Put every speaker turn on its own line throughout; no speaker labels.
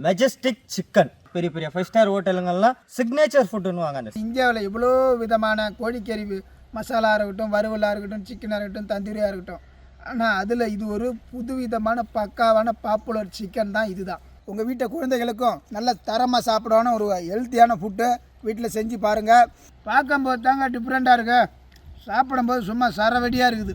Majestic chicken பெரிய பெரிய five star ஹோட்டலுங்கள்லாம் சிக்னேச்சர் ஃபுட்டுன்னு வாங்க அந்த
இந்தியாவில் இவ்வளோ விதமான கோழிக்கறி மசாலா இருக்கட்டும் வறுவலாக இருக்கட்டும் சிக்கனாக இருக்கட்டும் தந்தூரியாக இருக்கட்டும். ஆனால் அதில் இது ஒரு புதுவிதமான பக்காவான பாப்புலர் சிக்கன் தான் இதுதான். உங்கள் வீட்டை குழந்தைகளுக்கும் நல்ல தரமாக சாப்பிடணும் ஒரு ஹெல்த்தியான ஃபுட்டு வீட்டில் செஞ்சு பாருங்கள் பார்க்கும்போது தாங்க டிஃப்ரெண்ட்டாக இருக்கு. சாப்பிடும்போது சும்மா சரவெடியாக இருக்குது.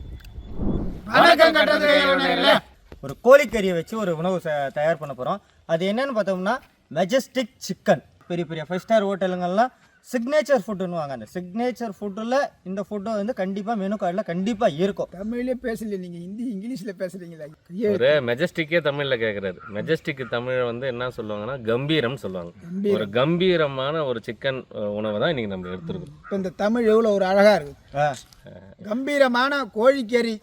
ஒரு கோழிக்கறியை வச்சு ஒரு உணவு தயார் பண்ண போகிறோம் அது என்னன்னு பார்த்தோம்னா மெஜஸ்டிக் சிக்கன் பெரிய பெரிய ஃபைவ் ஸ்டார் ஹோட்டலுங்கள்லாம் சிக்னேச்சர் ஃபுட்டுன்னு வாங்க. அந்த சிக்னேச்சர் ஃபுட்டில் இந்த ஃபுட்டு வந்து கண்டிப்பாக மெனு கார்டில் கண்டிப்பாக இருக்கும்.
தமிழ்லேயே பேசலையே நீங்கள் ஹிந்தி இங்கிலீஷில் பேசுகிறீங்களா
ஒரு மெஜஸ்டிக்கே தமிழ்ல கேக்குறாரு. மெஜஸ்டிக் தமிழ் வந்து என்ன சொல்லுவாங்கன்னா கம்பீரம் சொல்லுவாங்க. ஒரு கம்பீரமான ஒரு சிக்கன் உணவை தான் இன்னைக்கு நம்ம எடுத்துருக்கோம்.
இப்போ இந்த தமிழ் எவ்வளோ ஒரு அழகாக இருக்குது. கம்பீரமான கோழிக்கறி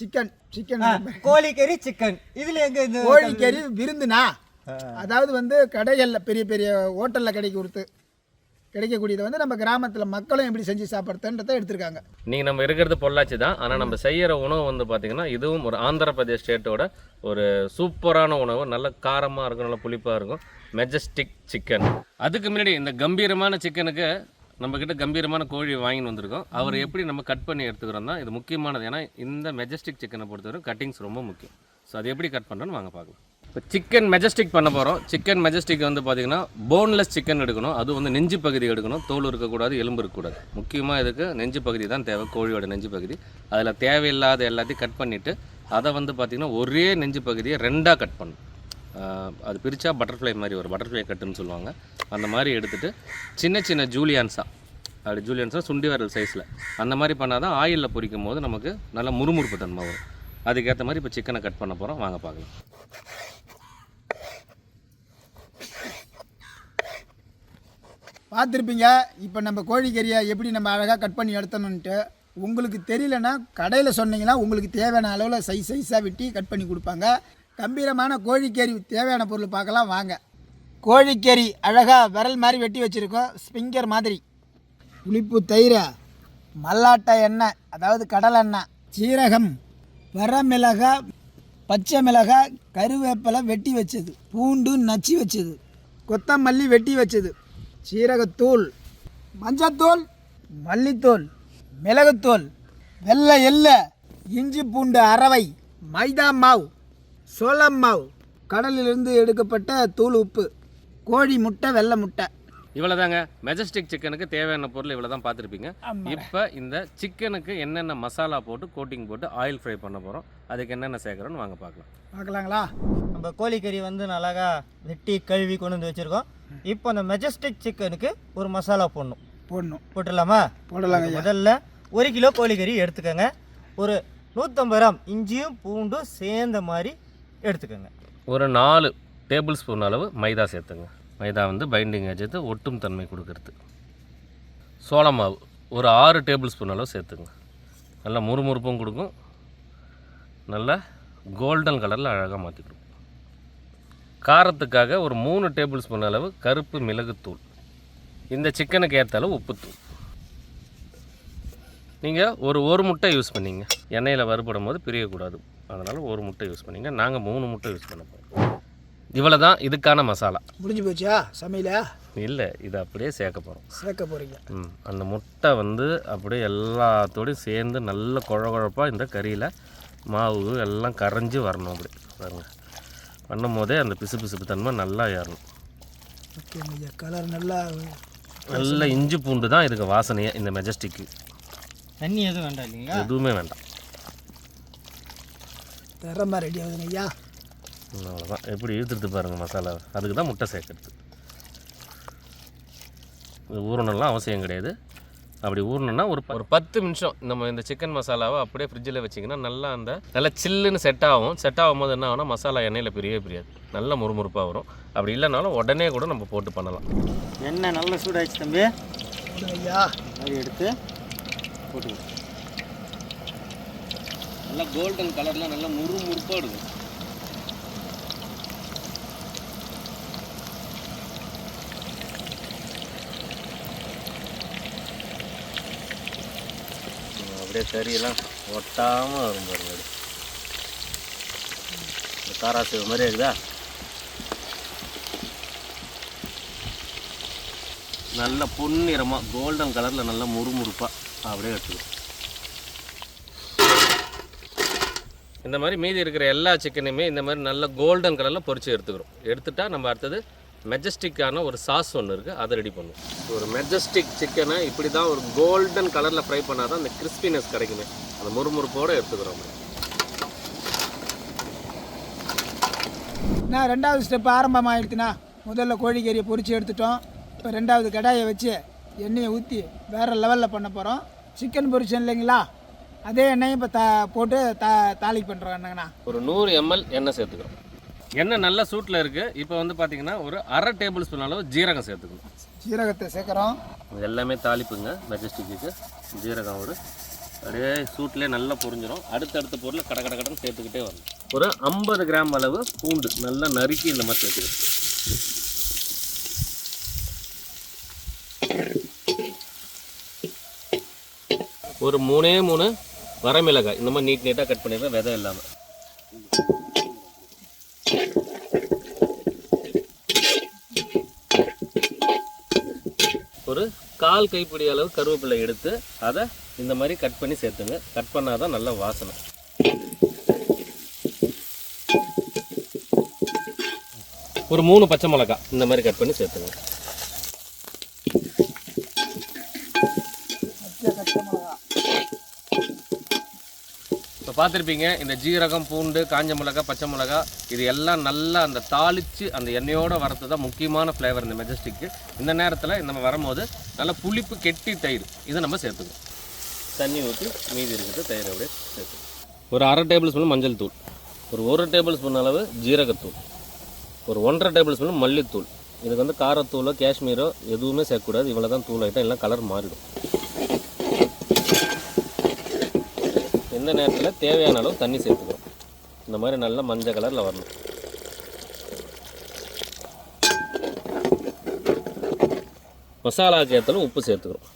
சிக்கன் சிக்கன்
கோழிக்கறி சிக்கன் இதில் எங்கே இந்த
கோழிக்கறி விருந்துனா அதாவது வந்து கடைகளில் பெரிய பெரிய ஹோட்டலில் கிடைக்க கொடுத்து கிடைக்கக்கூடியதை வந்து நம்ம கிராமத்தில் மக்களும் எப்படி செஞ்சு சாப்பிட்றதுன்றதை எடுத்திருக்காங்க.
இன்னைக்கு நம்ம இருக்கிறது பொள்ளாச்சி தான். ஆனால் நம்ம செய்யற உணவு வந்து பார்த்தீங்கன்னா இதுவும் ஒரு ஆந்திர பிரதேஷ் ஸ்டேட்டோட ஒரு சூப்பரான உணவு. நல்ல காரமாக இருக்கும் நல்ல புளிப்பாக இருக்கும். மெஜஸ்டிக் சிக்கன் அதுக்கு முன்னாடி இந்த கம்பீரமான சிக்கனுக்கு நம்ம கிட்ட கம்பீரமான கோழி வாங்கின்னு வந்திருக்கோம். அவர் எப்படி நம்ம கட் பண்ணி எடுத்துக்கிறோம் தான் இது முக்கியமானது. ஏன்னா இந்த மெஜஸ்டிக் சிக்கனை பொறுத்தவரை கட்டிங்ஸ் ரொம்ப முக்கியம். ஸோ அது எப்படி கட் பண்ணுறோன்னு வாங்க பார்க்கலாம். இப்போ சிக்கன் மெஜஸ்டிக் பண்ண போகிறோம் சிக்கன் மெஜஸ்டிக் வந்து பார்த்தீங்கன்னா போன்லெஸ் சிக்கன் எடுக்கணும். அது வந்து நெஞ்சு பகுதி எடுக்கணும். தோல் இருக்கக்கூடாது எலும்பு இருக்கக்கூடாது. முக்கியமாக இதுக்கு நெஞ்சு பகுதி தான் தேவை கோழியோட நெஞ்சு பகுதி. அதில் தேவையில்லாத எல்லாத்தையும் கட் பண்ணிவிட்டு அதை வந்து பார்த்திங்கன்னா ஒரே நெஞ்சு பகுதியை ரெண்டாக கட் பண்ணும் அது பிரித்தா பட்டர்ஃப்ளை மாதிரி ஒரு பட்டர்ஃப்ளை கட்டுன்னு சொல்லுவாங்க. அந்த மாதிரி எடுத்துகிட்டு சின்ன சின்ன ஜூலியான்ஸாக அப்படி ஜூலியன்ஸாக சுண்டி வரல் சைஸில் அந்த மாதிரி பண்ணால் தான் ஆயிலில் பொரிக்கும் போது நமக்கு நல்ல முறுமுறுப்பு தன்மை வரும். அதுக்கேற்ற மாதிரி இப்போ சிக்கனை கட் பண்ண போகிறோம் வாங்க பார்க்கலாம்.
பார்த்துருப்பீங்க. இப்போ நம்ம கோழிக்கறியை எப்படி நம்ம அழகாக கட் பண்ணி எடுத்தணுன்ட்டு உங்களுக்கு தெரியலனா கடையில் சொன்னீங்கன்னா உங்களுக்கு தேவையான அளவில் சைஸ் சைஸாக வெட்டி கட் பண்ணி கொடுப்பாங்க. கம்பீரமான கோழிக்கறி தேவையான பொருள் பார்க்கலாம் வாங்க. கோழிக்கறி அழகாக விரல் மாதிரி வெட்டி வச்சுருக்கோம். ஸ்பிங்கர் மாதிரி. புளிப்பு தயிர் மல்லாட்டை எண்ணெய் அதாவது கடலை எண்ணெய் சீரகம் வரமிளகாய் பச்சை மிளகாய் கருவேப்பிலை வெட்டி வச்சது. பூண்டு நச்சு வச்சது. கொத்தமல்லி வெட்டி வச்சது. சீரகத்தூள் மஞ்சத்தூள் மல்லித்தூள் மிளகுத்தூள் வெள்ளை எள்ளு இஞ்சி பூண்டு அரவை மைதா மாவு சோளம் மாவு கடலிலிருந்து எடுக்கப்பட்ட தூள் உப்பு கோழி முட்டை வெள்ளை முட்டை.
இவ்வளோதாங்க மெஜஸ்டிக் சிக்கனுக்கு தேவையான பொருள் இவ்வளோ தான் பார்த்துருப்பீங்க இப்போ இந்த சிக்கனுக்கு என்னென்ன மசாலா போட்டு கோட்டிங் போட்டு ஆயில் ஃப்ரை பண்ண போகிறோம் அதுக்கு என்னென்ன சேர்க்குறோன்னு வாங்க பார்க்கலாம்.
பார்க்கலாங்களா?
நம்ம கோழிக்கறி வந்து அழகா வெட்டி கழுவி கொண்டு வந்து வச்சுருக்கோம். இப்போ அந்த மெஜஸ்டிக் சிக்கனுக்கு ஒரு மசாலா போடணும்.
போடணும்.
போட்டுடலாமா?
போடலாங்க
முதல்ல ஒரு கிலோ கோழிக்கறி எடுத்துக்கோங்க. ஒரு நூற்றம்பது கிராம் இஞ்சியும் பூண்டும் சேர்ந்த மாதிரி எடுத்துக்கோங்க.
ஒரு நாலு டேபிள் ஸ்பூன் அளவு மைதா சேர்த்துங்க. மைதா வந்து பைண்டிங் ஏஜத்து ஒட்டும் தன்மை கொடுக்கறது. சோள மாவு ஒரு ஆறு டேபிள் ஸ்பூன் அளவு சேர்த்துங்க. நல்லா முறுமுறுப்பும் கொடுக்கும். நல்லா கோல்டன் கலரில் அழகாக மாற்றி கொடுக்கும். காரத்துக்காக ஒரு மூணு டேபிள் ஸ்பூன் அளவு கருப்பு மிளகுத்தூள். இந்த சிக்கனுக்கு ஏற்ற அளவு உப்புத்தூள். நீங்கள் ஒரு ஒரு முட்டை யூஸ் பண்ணிங்க. எண்ணெயில் வறுபடும் போது பிரியக்கூடாது. அதனால் ஒரு முட்டை யூஸ் பண்ணிங்க. நாங்கள் மூணு முட்டை யூஸ் பண்ண போகிறோம் இவ்வளோ தான் இதுக்கான மசாலா.
முடிஞ்சு போச்சா? சமையல?
இல்லை இது அப்படியே சேர்க்க போகிறோம்
சேர்க்க போகிறீங்க
ம் அந்த முட்டை வந்து அப்படியே எல்லாத்தோடையும் சேர்ந்து நல்ல குழ குழப்பாக இந்த கறியில் மாவு எல்லாம் கரைஞ்சி வரணும் அப்படி. பாருங்க. பண்ணும் போதே அந்த பிசு பிசுப்பு தன்மை நல்லா ஏறணும்.
ஓகே ஐயா. கலர் நல்லா
நல்ல இஞ்சி பூண்டு தான் இதுக்கு வாசனையே இந்த மெஜஸ்டிக்கு
தண்ணி எதுவும் வேண்டாம் இல்லைங்களா?
எதுவுமே வேண்டாம்.
தரமாக ரெடி ஆகுதுங்க ஐயா.
அவ்வளோதான் எப்படி இழுத்துட்டு பாருங்கள் மசாலா. அதுக்கு தான் முட்டை சேர்க்கறது. இது ஊறணும்லாம் அவசியம் கிடையாது. அப்படி ஊறணும்னா ஒரு ஒரு பத்து நிமிஷம் நம்ம இந்த சிக்கன் மசாலாவை அப்படியே ஃப்ரிட்ஜில் வச்சிங்கன்னா நல்லா அந்த நல்லா சில்லுன்னு செட் ஆகும். செட் ஆகும் போது என்ன ஆகும்னா மசாலா எண்ணெயில் பிரியவே பிரியாது. நல்ல முறுமுறுப்பாக வரும். அப்படி இல்லைனாலும் உடனே கூட நம்ம போட்டு பண்ணலாம்.
எண்ணெய் நல்ல சூடாச்சு தம்பி. மாதிரி எடுத்து போட்டுக்கணும்
நல்லா கோல்டன் கலரில் நல்லா முறுமுறுப்பாக இருக்கும் அப்படியே கறியெல்லாம் ஒட்டாமல் வரும் பாருங்க காராசு மாதிரி இருக்குதா நல்ல பொன்னிறமாக கோல்டன் கலரில் நல்லா முறுமுறுப்பாக அப்படியே எடுத்துக்கணும் இந்த மாதிரி மீதி இருக்கிற எல்லா சிக்கனையுமே இந்த மாதிரி நல்ல கோல்டன் கலரில் பொறிச்சு எடுத்துக்கிறோம். எடுத்துட்டா நம்ம அடுத்தது மெஜஸ்டிக்கான ஒரு சாஸ் ஒன்று இருக்குது அதை ரெடி பண்ணுவோம். ஒரு மெஜஸ்டிக் சிக்கனை இப்படி தான் ஒரு கோல்டன் கலரில் ஃப்ரை பண்ணால் தான் அந்த கிறிஸ்பினஸ் கிடைக்குமே. அந்த முறுமுறுப்போடு எடுத்துக்கிறோம்.
நான் ரெண்டாவது ஸ்டெப் ஆரம்பமாகிடுச்சுண்ணா முதல்ல கோழிக்கறியை பொரிச்சு எடுத்துட்டோம். இப்போ ரெண்டாவது கடாயை வச்சு எண்ணெயை ஊற்றி வேறு லெவலில் பண்ண போகிறோம் சிக்கன் பொரிச்சோம் இல்லைங்களா? அதே எண்ணெயும் இப்போ த போட்டு த தாளி பண்ணுறோம் என்னங்கண்ணா.
ஒரு நூறு எம்எல் எண்ணெய் சேர்த்துக்கிறோம். எண்ணெய் நல்ல சூட்டில் இருக்குது இப்போ வந்து பார்த்தீங்கன்னா ஒரு அரை டேபிள் ஸ்பூன் அளவு ஜீரகம் சேர்த்துக்கணும்.
சீரகத்தை சேர்க்குறோம்.
எல்லாமே தாளிப்புங்க மெஜஸ்டிக்கு ஜீரகம் ஒரு அப்படியே சூட்லேயே நல்லா பொரிஞ்சிடும் அடுத்தடுத்த பொருளை கட கட கடன்னு சேர்த்துக்கிட்டே வரணும். ஒரு ஐம்பது கிராம் அளவு பூண்டு நல்லா நறுக்கி இந்த மாதிரி சேர்த்துக்கணும். ஒரு மூணே மூணு வரமிளகாய். இந்த மாதிரி நீட் நீட்டாக கட் பண்ணிடுறேன் விதை இல்லாமல் ஒரு கால் கைப்பிடி அளவு கருவேப்பிலை எடுத்து அதை இந்த மாதிரி கட் பண்ணி சேர்த்துங்க. கட் பண்ணாதான் தான் நல்ல வாசனை. ஒரு மூணு பச்சை மிளகாய் இந்த மாதிரி கட் பண்ணி சேர்த்துங்க. பார்த்துருப்பீங்க. இந்த ஜீரகம் பூண்டு காஞ்ச மிளகா பச்சை மிளகா இது எல்லாம் நல்லா அந்த தாளித்து அந்த எண்ணெயோடு வரது தான் முக்கியமான ஃப்ளேவர் இந்த மெஜஸ்டிக்கு இந்த நேரத்தில் நம்ம வரும்போது நல்லா புளிப்பு கெட்டி தயிர். இதை நம்ம சேர்த்துக்கணும். தண்ணி ஊற்றி மீதி இருக்குது தயிர் அப்படியே சேர்த்துக்கணும். ஒரு அரை டேபிள் ஸ்பூன் மஞ்சள் தூள் ஒரு ஒரு டேபிள் ஸ்பூன் அளவு ஜீரகத்தூள். ஒரு ஒன்றரை டேபிள் ஸ்பூன் மல்லித்தூள். இதுக்கு வந்து காரத்தூளோ காஷ்மீரோ எதுவுமே சேர்க்கக்கூடாது. இவ்வளோ தான் தூள் ஐட்டம் எல்லாம் கலர் மாறிடும். எந்த நேரத்தில் தேவையான அளவு தண்ணி சேர்த்துக்கிறோம் இந்த மாதிரி நல்லா மஞ்சள் கலரில் வரணும். மசாலாவுக்கு ஏற்றாலும் உப்பு சேர்த்துக்கிறோம்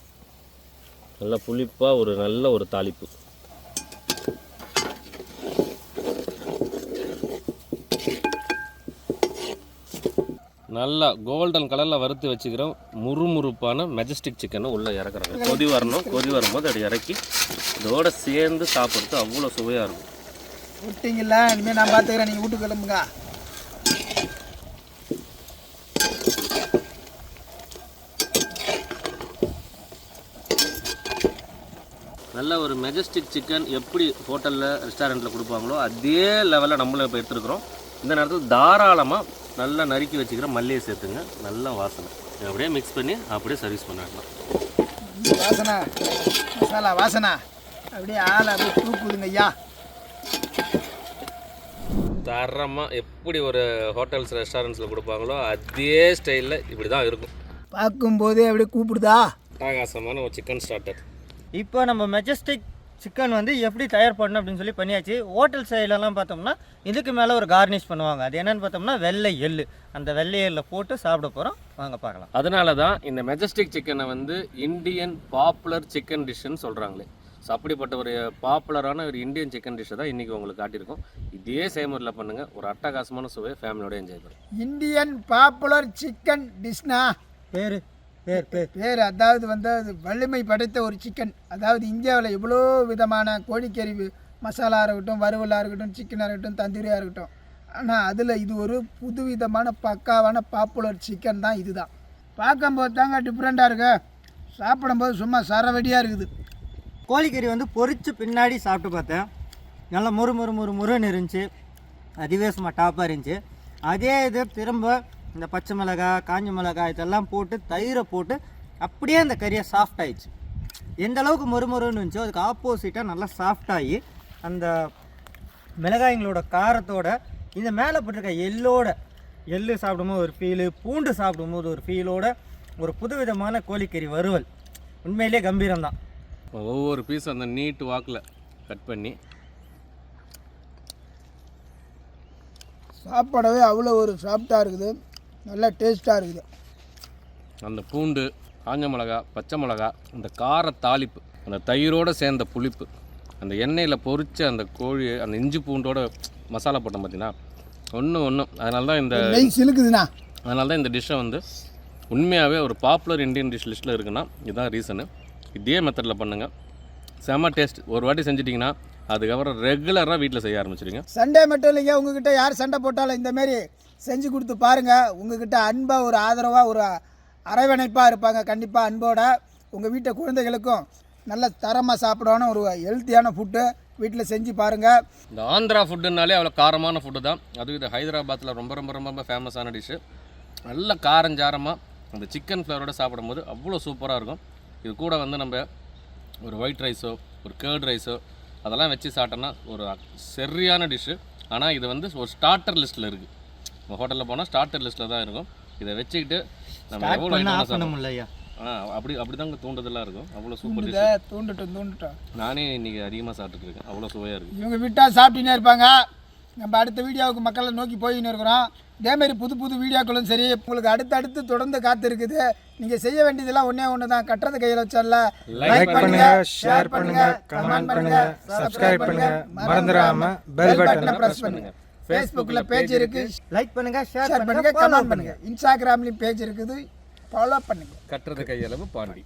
நல்லா புளிப்பாக ஒரு நல்ல ஒரு தாளிப்பு. நல்லா கோல்டன் கலரில் வறுத்து வச்சுக்கிறோம் முறுமுறுப்பான மெஜஸ்டிக் சிக்கனை உள்ளே இறக்குறாங்க கொதி வரணும். கொதி வரும்போது அது இறக்கி இதோட சேர்ந்து சாப்பிட்றது அவ்வளோ சுவையாக இருக்கும்.
விட்டீங்கள இனிமேல் நான் பார்த்துக்கிறேன் நீங்கள் வீட்டுக்கு கிளம்புங்க.
நல்ல ஒரு மெஜஸ்டிக் சிக்கன் எப்படி ஹோட்டலில் ரெஸ்டாரண்ட்டில் கொடுப்பாங்களோ அதே லெவலில் நம்மளும் இப்போ எடுத்துருக்குறோம். இந்த நேரத்தில் தாராளமாக நல்லா நறுக்கி வச்சுக்கிற மல்லியை சேர்த்துங்க. நல்ல வாசனை. அப்படியே மிக்ஸ் பண்ணி அப்படியே சர்வீஸ் பண்ணிடலாம்
வாசனை. மசாலா வாசனை. அப்படியே ஆளை அப்படியே தூக்குதுங்க ஐயா.
தரமாக எப்படி ஒரு ஹோட்டல்ஸ் ரெஸ்டாரண்ட்ஸில் கொடுப்பாங்களோ அதே ஸ்டைலில் இப்படி தான் இருக்கும்.
பார்க்கும்போதே அப்படியே கூப்பிடுதா?
ஆகாசமான ஒரு சிக்கன் ஸ்டார்டர்
இப்போ நம்ம மெஜஸ்டிக் சிக்கன் வந்து எப்படி தயார் பண்ணணும் அப்படின்னு சொல்லி பண்ணியாச்சு. ஹோட்டல் சைட்லலாம் பார்த்தோம்னா இதுக்கு மேலே ஒரு கார்னிஷ் பண்ணுவாங்க. அது என்னன்னு பார்த்தோம்னா வெள்ளை எள்ளு. அந்த வெள்ளை எள்ளில் போட்டு சாப்பிட போகிறோம் வாங்க பார்க்கலாம்.
அதனால தான் இந்த மெஜஸ்டிக் சிக்கனை வந்து இந்தியன் பாப்புலர் சிக்கன் டிஷ்ஷுன்னு சொல்கிறாங்களே ஸோ அப்படிப்பட்ட ஒரு பாப்புலரான ஒரு இந்தியன் சிக்கன் டிஷ்ஷை தான் இன்றைக்கி உங்களுக்கு காட்டியிருக்கோம். இதே செய்முறையில் பண்ணுங்கள் ஒரு அட்டகாசமான சுவையை ஃபேமிலியோட என்ஜாய் பண்ணுங்கள்
இந்தியன் பாப்புலர் சிக்கன் டிஷ்னா
பேர் பேர் பேர்.
பேர் அதாவது வந்து அது வலிமை படைத்த ஒரு சிக்கன் அதாவது இந்தியாவில் எவ்வளோ விதமான கோழிக்கறி மசாலா இருக்கட்டும் வறுவலாக இருக்கட்டும் சிக்கனாக இருக்கட்டும் தந்தூரியாக இருக்கட்டும் ஆனால் அதில் இது ஒரு புதுவிதமான பக்காவான பாப்புலர் சிக்கன் தான் இதுதான். பார்க்கும்போது தாங்க டிஃப்ரெண்ட்டாக இருக்கு. சாப்பிடும்போது சும்மா சரவெடியாக இருக்குது.
கோழிக்கறி வந்து பொறிச்சு பின்னாடி சாப்பிட்டு பார்த்தேன். நல்லா முறு முறு முறு முருன்னு இருந்துச்சு. அதுவே சும்மா டாப்பாக இருந்துச்சு. அதே இது திரும்ப இந்த பச்சை மிளகாய் காஞ்ச மிளகாய் இதெல்லாம் போட்டு தயிரை போட்டு அப்படியே அந்த கறியை சாஃப்ட் ஆயிடுச்சு. எந்த அளவுக்கு மொறுமொறுன்னு இருந்துச்சோ அதுக்கு ஆப்போசிட்டாக நல்லா சாஃப்டாகி அந்த மிளகாய்ங்களோட காரத்தோட இந்த மேலே போட்டிருக்க எள்ளோட எள்ளு சாப்பிடும்போது ஒரு ஃபீலு பூண்டு சாப்பிடும்போது ஒரு ஃபீலோட ஒரு புதுவிதமான கோழிக்கறி வறுவல். உண்மையிலே கம்பீரம்தான்.
ஒவ்வொரு பீஸும் அந்த நீட் வாக்கில் கட் பண்ணி.
சாப்பிடவே அவ்வளோ ஒரு சாஃப்டாக இருக்குது. நல்லா டேஸ்ட்டாக இருக்குது.
அந்த பூண்டு காஞ்ச மிளகா பச்சை மிளகா அந்த கார தாளிப்பு அந்த தயிரோடு சேர்ந்த புளிப்பு அந்த எண்ணெயில் பொரிச்ச அந்த கோழி அந்த இஞ்சி பூண்டோட மசாலா போட்டோம் பார்த்தீங்கன்னா ஒன்று ஒன்று அதனால தான் இந்த
சிலுக்குதுண்ணா.
அதனால தான் இந்த டிஷ்ஷை வந்து உண்மையாகவே ஒரு பாப்புலர் இந்தியன் டிஷ் லிஸ்ட்டில் இருக்குன்னா இதுதான் ரீசனு இதே மெத்தடில் பண்ணுங்கள் செம்ம டேஸ்ட் ஒரு வாட்டி செஞ்சிட்டிங்கன்னா அதுக்கப்புறம் ரெகுலராக வீட்டில் செய்ய ஆரம்பிச்சிடுங்க
சண்டே மட்டும் இல்லைங்க. உங்ககிட்ட யார் சண்டை போட்டாலும் இந்த மாதிரி செஞ்சு கொடுத்து பாருங்கள் உங்ககிட்ட அன்பாக ஒரு ஆதரவாக ஒரு அரவணைப்பாக இருப்பாங்க. கண்டிப்பாக அன்போட உங்கள் வீட்டு குழந்தைகளுக்கும் நல்ல தரமாக சாப்பிடணும் ஒரு ஹெல்த்தியான ஃபுட்டு வீட்டில் செஞ்சு பாருங்கள்
இந்த ஆந்திரா ஃபுட்டுனாலே அவ்வளோ காரமான ஃபுட்டு தான். அதுவும் இது ஹைதராபாத்தில் ரொம்ப ரொம்ப ரொம்ப ரொம்ப ஃபேமஸான டிஷ்ஷு நல்ல காரஞ்சாரமாக அந்த சிக்கன் ஃப்ளவரோட சாப்பிடும்போது அவ்வளோ சூப்பராக இருக்கும். இது கூட வந்து நம்ம ஒரு ஒயிட் ரைஸோ ஒரு கேர்ட் ரைஸோ அதெல்லாம் வச்சு சாப்பிட்டோன்னா ஒரு சரியான டிஷ்ஷு ஆனால் இது வந்து ஒரு ஸ்டார்டர் லிஸ்ட்டில் இருக்குது நம்ம ஹோட்டலில் போனால் ஸ்டார்டர் லிஸ்ட்டில் தான் இருக்கும். இதை வச்சுக்கிட்டு நம்ம எவ்வளோ ஆ அப்படி அப்படி தாங்க தூண்டுதலாக இருக்கும். அவ்வளோ சூப்பர்
தூண்டுட்டோம் தூண்டுட்டோம்.
நானே இன்றைக்கி அதிகமாக சாப்பிட்டுருக்கேன் அவ்வளோ சுவையாக இருக்குது
இவங்க விட்டால் சாப்பிட்டுனே இருப்பாங்க. நம்ம அடுத்த வீடியோவுக்கு மக்களை நோக்கி போயின்னு இருக்கிறோம். இதேமாரி புது புது வீடியோக்களும் சரி உங்களுக்கு அடுத்தடுத்து தொடர்ந்து காத்து இருக்குது. நீங்கள் செய்ய வேண்டியதெல்லாம் ஒன்றே ஒன்று தான். கட்டுறது கையில் வச்சல லைக் பண்ணுங்க ஷேர் பண்ணுங்க கமெண்ட் பண்ணுங்க சப்ஸ்கிரைப் பண்ணுங்க. மறந்துடாம பெல் பட்டனை ப்ரெஸ் பண்ணுங்க. ஃபேஸ்புக்கில் பேஜ் இருக்கு.
லைக் பண்ணுங்க ஷேர் பண்ணுங்க
கமெண்ட் பண்ணுங்க. இன்ஸ்டாகிராம்லேயும் பேஜ் இருக்குது. ஃபாலோ பண்ணுங்க.
கட்டுறது கையளவு பாண்டி.